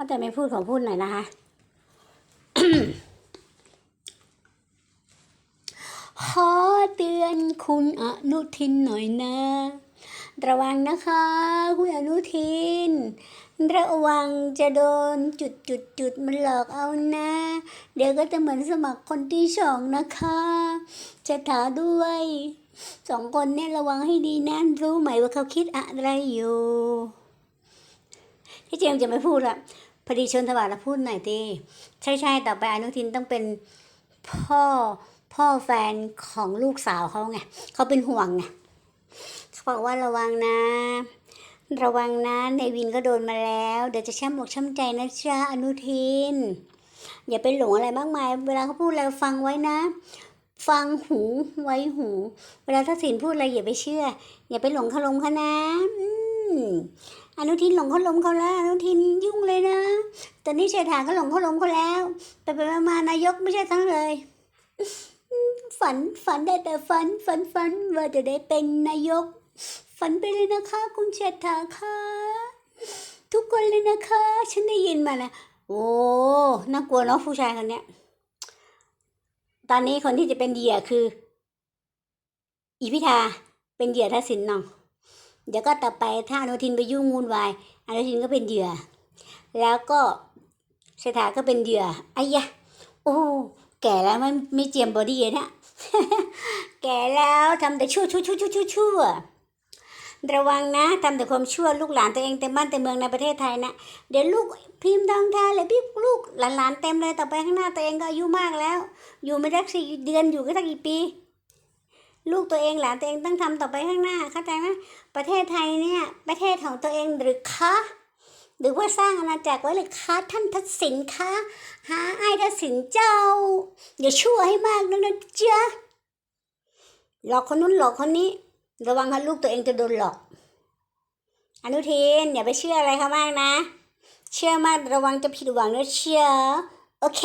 ว่าแต่ไม่พูดขอพูดหน่อยนะคะขอเตือนคุณอนุทินหน่อยนะ ระวังนะคะคุณอนุทิน ระวังจะโดนจุดจุดจุดมันหลอกเอานะ เดี๋ยวก็จะเหมือนสมัครคนที่สองนะคะจะถาด้วยสองคนเนี่ยระวังให้ดีนะรู้ไหมว่าเขาคิดอะไรอยู่ที่เจมจะไม่พูดอะ พอดีชนทวารแล้วพูดหน่อยตีใช่ใช่ๆต่อไปอนุทินต้องเป็นพ่อพ่อแฟนของลูกสาวเขาไงเขาเป็นห่วงไงเขาบอกว่าระวังนะระวังนะในวินก็โดนมาแล้ว เดี๋ยวจะช้ำอกช้ำใจนะจ๊ะอนุทิน อย่าไปหลงอะไรมากมาย เวลาเขาพูดอะไรฟังไว้นะ ฟังหูไว้หู เวลาทักษิณพูดอะไรอย่าไปเชื่อ อย่าไปหลงเขาลมเขานะ อนุทินหลงเขาลมเขาแล้วอนุทินยุ่งเลยนะ ตอนนี้เศรษฐาก็หลงเขาลมเขาแล้ว ไปไปมานายกไม่ใช่ทั้งเลย ฝันฝันได้แต่ฝันฝันฝันว่าจะได้เป็นนายก ฝันไปเลยนะคะคุณเศรษฐาค่ะทุกคนเลยนะคะ ฉันได้ยินมานะโอ้น่ากลัวเนาะผู้ชายคนเนี้ยตอนนี้คนที่จะเป็นเหยื่อคือ อีพิธาเป็นเหยื่อทักษิณเนาะ เดี๋ยวก็ต่อไปถ้าอนุทินไปยุ่งวุ่นวายอนุทินก็เป็นเหยื่อ แล้วก็เศรษฐาก็เป็นเหยื่อไอ้ยะโอ้แก่แล้วไม่ไม่เจียมบอดี้เลยเนะแก่แล้วทำแต่ชั่วชั่วชั่วชั่วชั่วชั่วระวังนะทำแต่ความชั่วลูกหลานตัวเองเต็มบ้านเต็มเมืองในประเทศไทยนะเดี๋ยวลูกพิมพ์ทองทาเลยพี่ลูกหลานๆเต็มเลยต่อไปข้างหน้าตัวเองก็อายุมากแล้ว อยู่ไม่ได้สี่เดือนอยู่ก็ตั้งกี่ปี ลูกตัวเองหลานตัวเองต้องทำต่อไปข้างหน้าเข้าใจไหมประเทศไทยเนี่ยประเทศของตัวเองหรือคะหรือว่าสร้างอาณาจักรไว้หรือคะท่านทักษิณคะหาไอ้ทักษิณเจ้าอย่าชั่วให้มากนะนะจ๊ะหลอกคนนู้นหลอกคนนี้ ระวังค่ะลูกตัวเองจะโดนหลอก อนุทินอย่าไปเชื่ออะไรเขามากนะ เชื่อมากระวังจะผิดหวังนะเชียวโอเค